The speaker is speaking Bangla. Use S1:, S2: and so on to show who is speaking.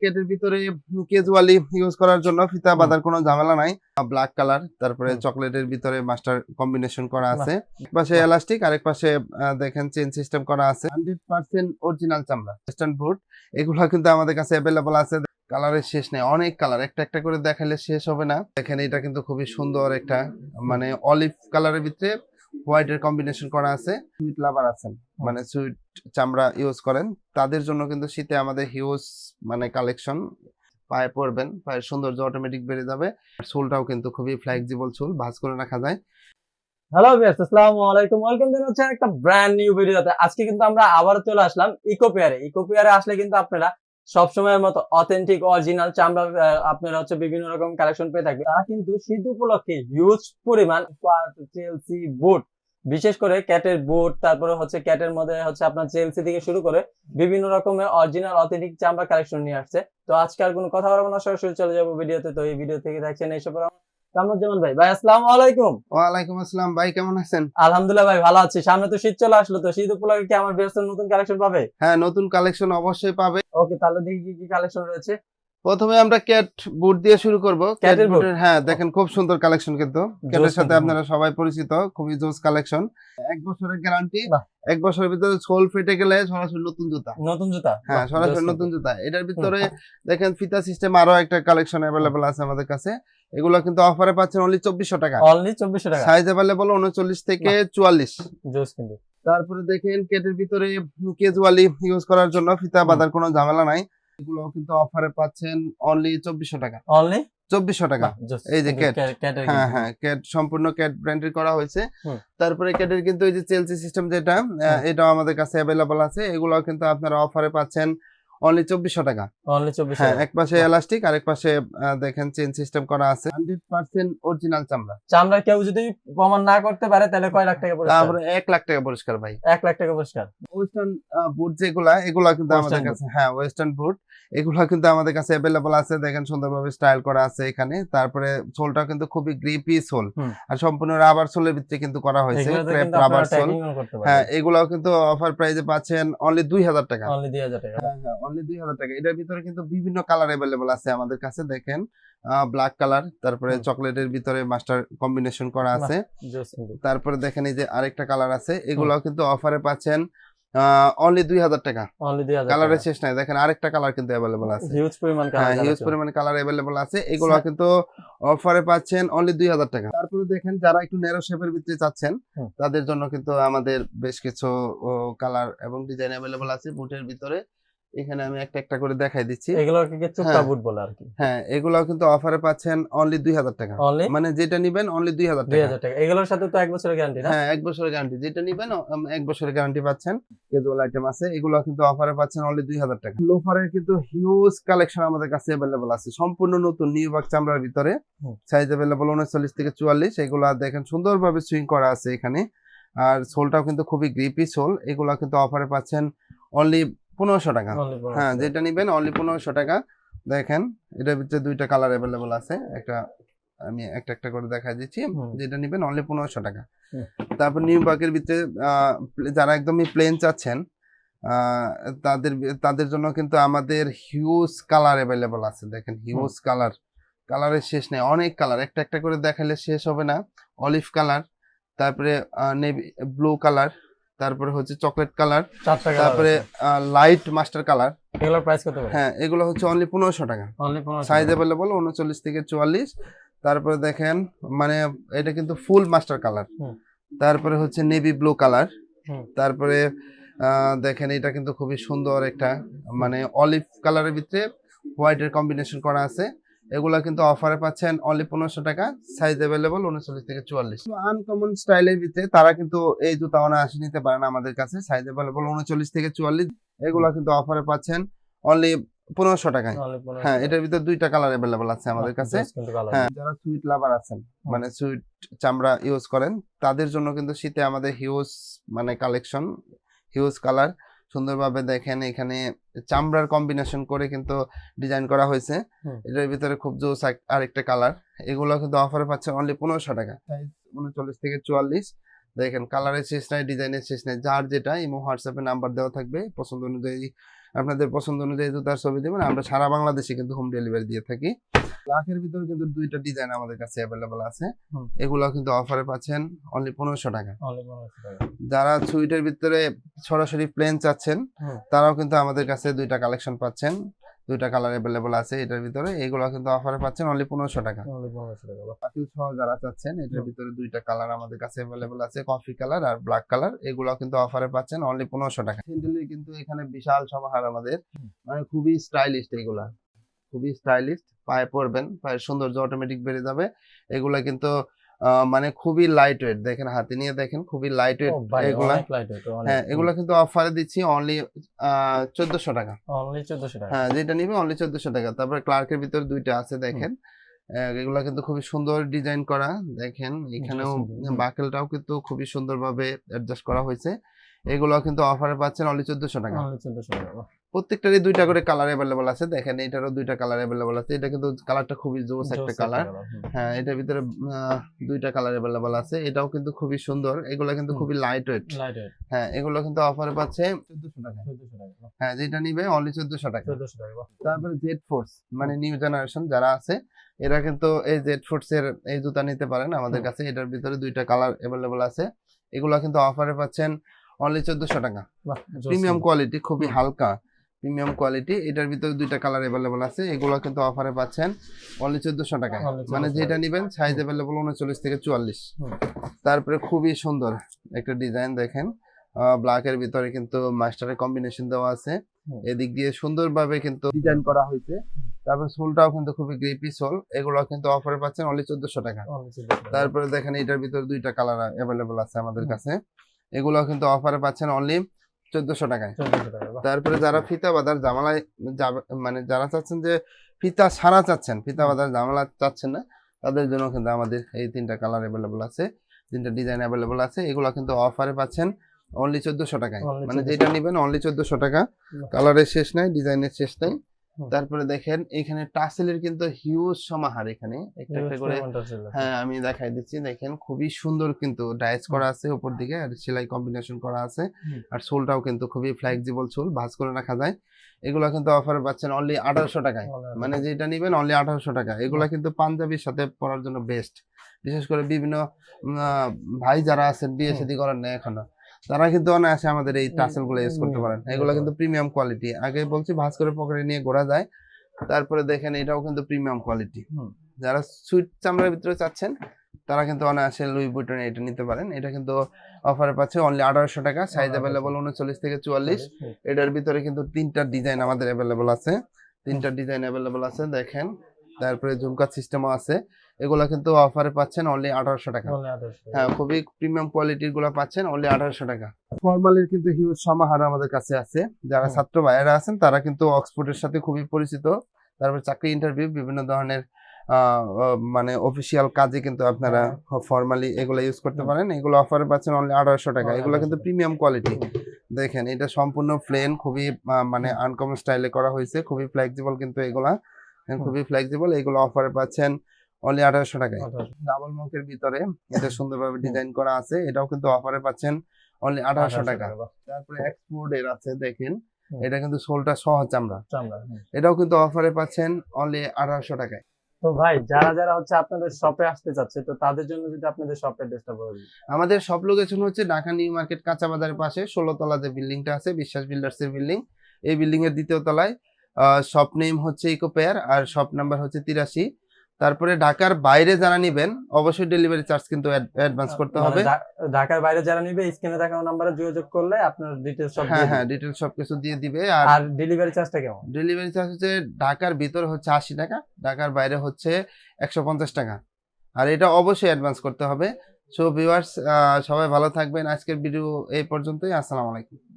S1: কেটের ভিতরে কেজুয়ালি ইউজ করার জন্য ফিতা বাঁধার কোনো ঝামেলা নাই। ব্ল্যাক কালার তারপরে। চকলেটের ভিতরে মাস্টার কম্বিনেশন করা আছে। এক পাশে এলাস্টিক আরেক পাশে দেখেন চেন সিস্টেম করা আছে। হান্ড্রেড পার্সেন্ট অরিজিনাল চামড়া ওয়েস্টার্ন বুট এগুলো কিন্তু আমাদের কাছে অ্যাভেলেবল আছে। কালারের শেষ নেই অনেক কালার একটা একটা করে দেখালে শেষ হবে না। দেখেন এটা কিন্তু খুবই সুন্দর একটা মানে অলিভ কালারের ভিতরে হোয়াইটের কম্বিনেশন করা আছে। সুইট লাভার আছেন মানে সুইট চামড়া ইউজ করেন। তাদের জন্য কিন্তু শীতে আমাদের হিউজ মানে কালেকশন পায়ে পরবেন পায়ের সৌন্দর্য অটোমেটিক বেড়ে যাবে। চুলটাও কিন্তু খুবই ফ্লেক্সিবল চুল ভাঁজ করে রাখা যায়।
S2: হ্যালো ভিউয়ার্স আসসালামু আলাইকুম। ওয়েলকাম জানাচ্ছি একটা ব্র্যান্ড নিউ ভিডিওতে আজকে কিন্তু আমরা আবার চলে আসলাম ইকোপিয়ারে ইকোপিয়ারে আসলে কিন্তু আপনারা সবসময়ের মতো অথেন্টিক অরিজিনাল চামড়া আপনারা হচ্ছে বিভিন্ন রকম কালেকশন পেয়ে থাকবে তারা কিন্তু শীত উপলক্ষে হিউজ পরিমাণ চেলসি বুট বিশেষ করে ক্যাটের বুট তারপরে হচ্ছে ক্যাটের মধ্যে হচ্ছে আপনার চেলসি থেকে শুরু করে বিভিন্ন রকমের অরিজিনাল অথেন্টিক চামড়া কালেকশন নিয়ে আসছে। তো আজকে আর কোনো কথা বলব না, সরাসরি চলে যাব ভিডিওতে। তো এই ভিডিও থেকে দেখছেন এইসব কামরুজ্জামান ভাই। ভাই আসসালামু আলাইকুম।
S1: ওয়ালাইকুম আসসালাম। ভাই কেমন আছেন?
S2: আলহামদুলিল্লাহ ভাই ভালো আছি। সামনে তো শীত চলে আসলো তো শীত উপলক্ষে কি আমার ব্যস্ত নতুন কালেকশন পাবে?
S1: হ্যাঁ নতুন কালেকশন অবশ্যই পাবে।
S2: ওকে তাহলে দেখি কি কি কালেকশন রয়েছে।
S1: প্রথমে আমরা ক্যাট বুট দিয়ে শুরু করব। ক্যাট বুটের হ্যাঁ দেখেন খুব সুন্দর কালেকশন কিন্তু। ক্যাটের সাথে আপনারা সবাই পরিচিত খুবই জোস কালেকশন এক বছরের গ্যারান্টি এক বছরের ভিতরে সোল ফেটে গেলে সরাসরি নতুন জুতা।
S2: নতুন জুতা?
S1: হ্যাঁ সরাসরি নতুন জুতা। এটার ভিতরে দেখেন ফিতা সিস্টেম আরও একটা কালেকশন অ্যাভেলেবল আছে আমাদের কাছে। এগুলো কিন্তু অফারে পাচ্ছেন অনলি চব্বিশশো টাকা।
S2: অনলি চব্বিশশো টাকা।
S1: সাইজ অ্যাভেলেবল উনচল্লিশ থেকে চুয়াল্লিশ।
S2: জোস কিন্তু।
S1: তারপরে দেখেন কেটের ভিতরে কেজুয়ালি ইউজ করার জন্য ফিতা বাঁধার কোনো ঝামেলা নাই। এগুলো কিন্তু অফারে পাচ্ছেন অনলি চব্বিশশো টাকা।
S2: অনলি
S1: চব্বিশশো টাকা। এই যে
S2: ক্যাট
S1: হ্যাঁ হ্যাঁ ক্যাট সম্পূর্ণ ক্যাট ব্র্যান্ডের করা হয়েছে। তারপরে ক্যাটের কিন্তু এই যে চেলসি সিস্টেম যেটা এটাও আমাদের কাছে অ্যাভেলেবল আছে। এগুলো কিন্তু আপনারা অফারে পাচ্ছেন অনলি চব্বিশশো টাকা।
S2: অনলি চব্বিশশো
S1: হ্যাঁ এক পাশে। এলাস্টিক আরেক পাশে দেখেন চেন সিস্টেম করা আছে। হান্ড্রেড পার্সেন্ট অরিজিনাল চামড়া।
S2: চামড়া কেউ যদি প্রমাণ না করতে পারে তাহলে কয় লাখ টাকা
S1: তারপরে এক লাখ টাকা পুরস্কার ভাই।
S2: এক লাখ টাকা পুরস্কার
S1: ওয়েস্টার্ন বুট যেগুলা এগুলা কিন্তু আমাদের কাছে হ্যাঁ ওয়েস্টার্ন বুট এগুলা কিন্তু আমাদের কাছে অ্যাভেলেবল আছে। দেখেন সুন্দরভাবে স্টাইল করা আছে এখানে। তারপরে সোলটা কিন্তু খুবই গ্রিপি সোল। আর সম্পূর্ণ রাবার সোলের ভিতরে কিন্তু করা হয়েছে ক্রেপ রাবার সোল। হ্যাঁ এগুলাও কিন্তু অফার প্রাইসে পাচ্ছেন অনলি দুই হাজার টাকা।
S2: অনলি দুই হাজার টাকা।
S1: হ্যাঁ হ্যাঁ অনলি দুই হাজার টাকা। এটার ভিতরে কিন্তু বিভিন্ন কালার অ্যাভেলেবল আছে আমাদের কাছে দেখেন। ব্ল্যাক কালার তারপরে। চকলেটের ভিতরে মাস্টার কম্বিনেশন করা আছে। তারপরে দেখেন এই যে আরেকটা কালার আছে এগুলাও কিন্তু অফারে পাচ্ছেন অনলি দুই হাজার টাকা। কালারের শেষ নাই দেখেন আরেকটা কালার কিন্তু অ্যাভেলেবল আছে।
S2: হিউজ পরিমাণ
S1: হ্যাঁ
S2: কালার
S1: হিউজ পরিমাণে কালার অ্যাভেলেবল আছে এগুলো কিন্তু অফারে পাচ্ছেন অনলি দুই হাজার টাকা। তারপরে দেখেন যারা একটু ন্যারো শেপের ভিতরে চাচ্ছেন তাদের জন্য কিন্তু আমাদের বেশ কিছু কালার এবং ডিজাইন অ্যাভেলেবল আছে বুটের ভিতরে। এখানে আমি একটা একটা করে দেখাই দিচ্ছি।
S2: এগুলোকে চুক্তা
S1: হ্যাঁ।
S2: বুট বলে আর কি।
S1: হ্যাঁ এগুলো কিন্তু অফারে পাচ্ছেন অনলি দুই হাজার টাকা।
S2: অনলি
S1: মানে যেটা নিবেন অনলি দুই হাজার টাকা।
S2: এগুলোর সাথে তো এক বছরের গ্যারান্টি না?
S1: হ্যাঁ এক বছরের গ্যারান্টি যেটা নিবেন এক বছরের গ্যারান্টি পাচ্ছেন। কেজুয়াল আইটেম আছে। এগুলো কিন্তু অফারে পাচ্ছেন অনলি দুই হাজার টাকা। লোফারের কিন্তু হিউজ কালেকশন আমাদের কাছে অ্যাভেলেবল আছে। সম্পূর্ণ নতুন নিউ বাগ চামড়ার ভিতরে। সাইজ অ্যাভেলেবল উনচল্লিশ থেকে চুয়াল্লিশ। এগুলো দেখেন সুন্দরভাবে সুইং করা আছে এখানে। আর সোলটাও কিন্তু খুবই গ্রিপি সোল এগুলো কিন্তু অফারে পাচ্ছেন অনলি পনেরোশো টাকা। হ্যাঁ যেটা নিবেন অনলি পনেরোশো টাকা। দেখেন এটার ভিতরে দুইটা কালার অ্যাভেলেবল আছে। একটা আমি একটা একটা করে দেখা দিচ্ছি। যেটা নিবেন অনলি পনেরোশো টাকা। তারপর নিউ বাকের ভিতরে যারা একদমই প্লেন চাচ্ছেন তাদের তাদের জন্য কিন্তু আমাদের হিউজ কালার অ্যাভেলেবল আছে। দেখেন হিউজ কালার কালারের শেষ নেই অনেক কালার একটা একটা করে দেখালে শেষ হবে না। অলিভ কালার তারপরে নেভি ব্লু কালার তারপরে হচ্ছে চকলেট কালার তারপরে লাইট মাস্টার কালার।
S2: এগুলোর প্রাইস কত
S1: হ্যাঁ এগুলো হচ্ছে অনলি পনেরোশো টাকা।
S2: অনলি
S1: সাইজ অ্যাভেলেবল উনচল্লিশ থেকে চুয়াল্লিশ। তারপরে দেখেন মানে এটা কিন্তু ফুল মাস্টার কালার তারপরে হচ্ছে নেভি ব্লু কালার। তারপরে আহ, দেখেন এটা কিন্তু খুবই সুন্দর একটা মানে অলিভ কালারের ভিতরে হোয়াইটের কম্বিনেশন করা আছে। এগুলো কিন্তু অফারে পাচ্ছেন অনলি পনেরোশো টাকা সাইজ অ্যাভেলেবল উনচল্লিশ থেকে চুয়াল্লিশ। আনকমন স্টাইলের ভিতরে তারা কিন্তু এই জুতা অনায়াসে নিতে পারেন আমাদের কাছে সাইজ অ্যাভেলেবল উনচল্লিশ থেকে চুয়াল্লিশ। এগুলো কিন্তু অফারে পাচ্ছেন অনলি পনেরোশো টাকায়। হ্যাঁ এটার ভিতরে দুইটা কালার অ্যাভেলেবল আছে আমাদের কাছে। হ্যাঁ যারা সুইট লাভার আছেন মানে সুইট চামড়া ইউজ করেন তাদের জন্য কিন্তু শীতে আমাদের হিউজ মানে কালেকশন হিউজ কালার সুন্দরভাবে দেখেন এখানে চামড়ার কম্বিনেশন করে কিন্তু ডিজাইন করা হয়েছে। এটার ভিতরে খুব জোস আরেকটা কালার এগুলো কিন্তু অফারে পাচ্ছে অনলি পনেরোশো টাকা। উনচল্লিশ থেকে চুয়াল্লিশ। দেখেন কালারের শেষ নাই ডিজাইনের শেষ নাই। যার যেটা ইমো হোয়াটসঅ্যাপে নাম্বার দেওয়া থাকবে। পছন্দ অনুযায়ী আপনাদের পছন্দ অনুযায়ী জুতার ছবি দেবেন। আমরা সারা বাংলাদেশে কিন্তু হোম ডেলিভারি দিয়ে থাকি। লাখের ভিতরে কিন্তু দুইটা ডিজাইন আমাদের কাছে অ্যাভেলেবল আছে। এগুলো কিন্তু অফারে পাচ্ছেন অনলি পনেরোশো টাকা।
S2: Only 1500 টাকা।
S1: যারা সুইটের ভিতরে সরাসরি প্লেন চাচ্ছেন তারাও কিন্তু আমাদের কাছে দুইটা কালেকশন পাচ্ছেন। দুইটা কালার অ্যাভেলেবল আছে এটার ভিতরে এগুলো কিন্তু অফারে পাচ্ছেন অনলি পনেরোশো টাকা।
S2: Only 1500 টাকা। বাহ,
S1: পাখিল সহ যারা চাচ্ছেন এটার ভিতরে দুইটা কালার আমাদের কাছে অ্যাভেলেবল আছে কফি কালার আর ব্ল্যাক কালার এগুলো কিন্তু অফারে পাচ্ছেন অনলি পনেরোশো টাকা। কিন্তু এখানে বিশাল সমাহার আমাদের। মানে খুবই স্টাইলিশ এগুলা। খুবই স্টাইলিস্ট পায়ে পরবেন পায়ের সৌন্দর্য অটোমেটিক বেড়ে যাবে। এগুলা কিন্তু মানে খুবই লাইট ওয়েট দেখেন হাতে নিয়ে দেখেন খুবই লাইট ওয়েট এগুলা। হ্যাঁ এগুলো কিন্তু অফারে দিচ্ছি অনলি চোদ্দশো টাকা।
S2: Only 1400 টাকা।
S1: হ্যাঁ যেটা নিবে অনলি চোদ্দশো টাকা। তারপরে ক্লার্কের ভিতরে দুইটা আছে দেখেন। এগুলা কিন্তু খুবই সুন্দর ডিজাইন করা দেখেন। এখানেও বাকেলটাও কিন্তু খুবই সুন্দরভাবে অ্যাডজাস্ট করা হয়েছে। এগুলো কিন্তু অফারে পাচ্ছেন অনলি চোদ্দশো টাকা।
S2: 1400 টাকা।
S1: প্রত্যেকটারই দুইটা করে কালার অ্যাভেলেবল আছে। দেখেন এটারও দুইটা কালার অ্যাভেলেবল আছে। এটা কিন্তু কালারটা খুবই জোস একটা কালার হ্যাঁ এটার ভিতরে দুইটা কালার অ্যাভেলেবল আছে। এটাও কিন্তু খুবই সুন্দর। এগুলো কিন্তু খুবই লাইট ওয়েট হ্যাঁ এগুলো কিন্তু অফারে পাচ্ছে চোদ্দশো টাকা।
S2: 1400 টাকা। বাহ,
S1: হ্যাঁ যেটা নিবে অনলি চোদ্দশো টাকা।
S2: 1400 টাকা। বাহ,
S1: তারপরে জেড ফোর্স মানে নিউ জেনারেশন যারা আছে এরা কিন্তু এই জেড ফোর্স এর এই জুতা নিতে পারেন আমাদের কাছে। এটার ভিতরে দুইটা কালার অ্যাভেলেবল আছে। এগুলো কিন্তু অফারে পাচ্ছেন অনলি চোদ্দশো টাকা।
S2: বাহ,
S1: প্রিমিয়াম কোয়ালিটি খুবই হালকা। প্রিমিয়াম কোয়ালিটি এটার ভিতরে দুইটা কালার অ্যাভেলেবল আছে এগুলো কিন্তু অফারে পাচ্ছেন অনলি চোদ্দশো টাকা মানে যেটা। নিবেন সাইজ অ্যাভেলেবল উনচল্লিশ থেকে চুয়াল্লিশ। তারপরে খুবই সুন্দর একটা ডিজাইন দেখেন। ব্ল্যাক এর ভিতরে কিন্তু মাস্টারের কম্বিনেশন দেওয়া আছে। এদিক দিয়ে সুন্দরভাবে কিন্তু ডিজাইন করা হয়েছে। তারপরে সোলটাও কিন্তু খুবই গ্রেপি সোল এগুলো কিন্তু অফারে পাচ্ছেন অনলি চোদ্দশো টাকা।
S2: 1400 টাকা।
S1: তারপরে দেখেন এটার ভিতরে দুইটা কালার অ্যাভেলেবল আছে আমাদের কাছে। এগুলো কিন্তু অফারে পাচ্ছেন অনলি চোদ্দশো টাকায়
S2: 1400 টাকা।
S1: তারপরে যারা ফিতা বাঁধার জামালায় মানে যারা চাচ্ছেন যে ফিতা সারা চাচ্ছেন ফিতা বাদার জামালা চাচ্ছেন না তাদের জন্য কিন্তু আমাদের এই তিনটা কালার অ্যাভেলেবল আছে তিনটা ডিজাইন অ্যাভেলেবল আছে এগুলো কিন্তু অফারে পাচ্ছেন অনলি চোদ্দশো টাকায় মানে যেটা নেবেন অনলি চোদ্দশো টাকা। কালারের শেষ নাই ডিজাইনের শেষ নাই। তারপরে দেখেন এখানে টাসেলের কিন্তু হিউজ সমাহার এখানে। একটা একটা করে হ্যাঁ আমি দেখাই দিচ্ছি। দেখেন খুবই সুন্দর কিন্তু ডাইস করা আছে উপর দিকে আর সেলাই কম্বিনেশন করা আছে। আর সোলটাও কিন্তু খুবই ফ্লেক্সিবল সোল ভাঁজ করে রাখা যায়। এগুলো কিন্তু অফার পাচ্ছেন অনলি আঠারোশো টাকায়। মানে যেটা নিবেন অনলি আঠারোশো টাকা। এগুলো কিন্তু পাঞ্জাবির সাথে পরার জন্য বেস্ট বিশেষ করে বিভিন্ন ভাই যারা আছেন বিয়ে। শাদী করেন না এখনও। তারা কিন্তু অনায়াসে আমাদের এই
S2: হুম,
S1: টাসেলগুলো ইউজ করতে পারেন। এগুলো কিন্তু প্রিমিয়াম কোয়ালিটি আগে বলছি ভাঁজ করে পকেটে নিয়ে ঘোরা যায়। তারপরে দেখেন এটাও কিন্তু প্রিমিয়াম কোয়ালিটি যারা সুইট চামড়ার ভিতরে চাচ্ছেন তারা কিন্তু অনায়াসে লুই বুটন এটা নিতে পারেন। এটা কিন্তু অফারে পাচ্ছে অনলি আঠারোশো টাকা সাইজ অ্যাভেলেবল উনচল্লিশ থেকে চুয়াল্লিশ। এটার ভিতরে কিন্তু তিনটা ডিজাইন আমাদের অ্যাভেলেবল আছে। তিনটা ডিজাইন অ্যাভেলেবল আছে দেখেন। তারপরে ঝুমকা সিস্টেমও আছে। এগুলা কিন্তু অফারে পাচ্ছেন অনলি আঠারোশো টাকা। হ্যাঁ খুবই প্রিমিয়াম কোয়ালিটিরগুলো পাচ্ছেন অনলি আঠারোশো টাকা। ফর্মালের কিন্তু হিউজ সমাহার আমাদের কাছে আছে। যারা ছাত্র ভাইয়েরা আছেন তারা কিন্তু অক্সফোর্ডের সাথে খুবই পরিচিত। তারপর চাকরি ইন্টারভিউ বিভিন্ন ধরনের মানে অফিসিয়াল কাজে কিন্তু আপনারা ফর্মালি এগুলো ইউজ করতে পারেন। এগুলো অফারে পাচ্ছেন অনলি আঠারোশো টাকা। এগুলো কিন্তু প্রিমিয়াম কোয়ালিটি দেখেন এটা সম্পূর্ণ প্লেন খুবই মানে আনকমন স্টাইলে করা হয়েছে। খুবই ফ্লেক্সিবল কিন্তু এগুলা। খুবই ফ্লেক্সিবল এগুলো অফারে পাচ্ছেন অনলি আঠারোশো টাকায়।
S2: 1800
S1: ডাবল মকের ভিতরে এটা সুন্দরভাবে ডিজাইন করা আছে এটাও কিন্তু অফারে পাচ্ছেন অনলি আঠারোশো টাকা। তারপরে এক্সপোর্ট এর আছে দেখেন। এটা কিন্তু সোলটা সহজ চামড়া।
S2: চামড়া,
S1: এটাও কিন্তু অফারে পাচ্ছেন অনলি আঠারোশো টাকায়।
S2: তো ভাই যারা যারা হচ্ছে আপনাদের শপে আসতে চাচ্ছে তো তাদের জন্য যদি আপনাদের শপের ড্রেসটা বলে
S1: আমাদের সব লোকেশন হচ্ছে ঢাকা নিউ মার্কেট কাঁচা বাজারের পাশে ষোলো তলা যে বিল্ডিংটা আছে বিশ্বাস বিল্ডার্স এর বিল্ডিং এই বিল্ডিং এর দ্বিতীয় তলায় শপ নেম হচ্ছে ইকো পেয়ার আর শপ নাম্বার হচ্ছে তিরাশি। তারপরে ঢাকার বাইরে যারা নিবেন অবশ্যই ডেলিভারি চার্জ কিন্তু অ্যাডভান্স করতে
S2: মানে
S1: হবে।
S2: ঢাকার বাইরে যারা নিবে স্ক্রিনে দেখানো নাম্বারে যোগাযোগ করলে আপনার ডিটেলস সব
S1: হ্যাঁ হ্যাঁ
S2: দিবে।
S1: ডিটেলস সবকিছু দিয়ে দিবে। আর
S2: আর ডেলিভারি চার্জটা কেমন?
S1: ডেলিভারি চার্জ হচ্ছে ঢাকার ভিতর হচ্ছে আশি টাকা ঢাকার বাইরে হচ্ছে একশো পঞ্চাশ টাকা। আর এটা অবশ্যই অ্যাডভান্স করতে হবে। সো ভিউয়ার্স সবাই ভালো থাকবেন। আজকের ভিডিও এই পর্যন্তই। আসসালামু আলাইকুম।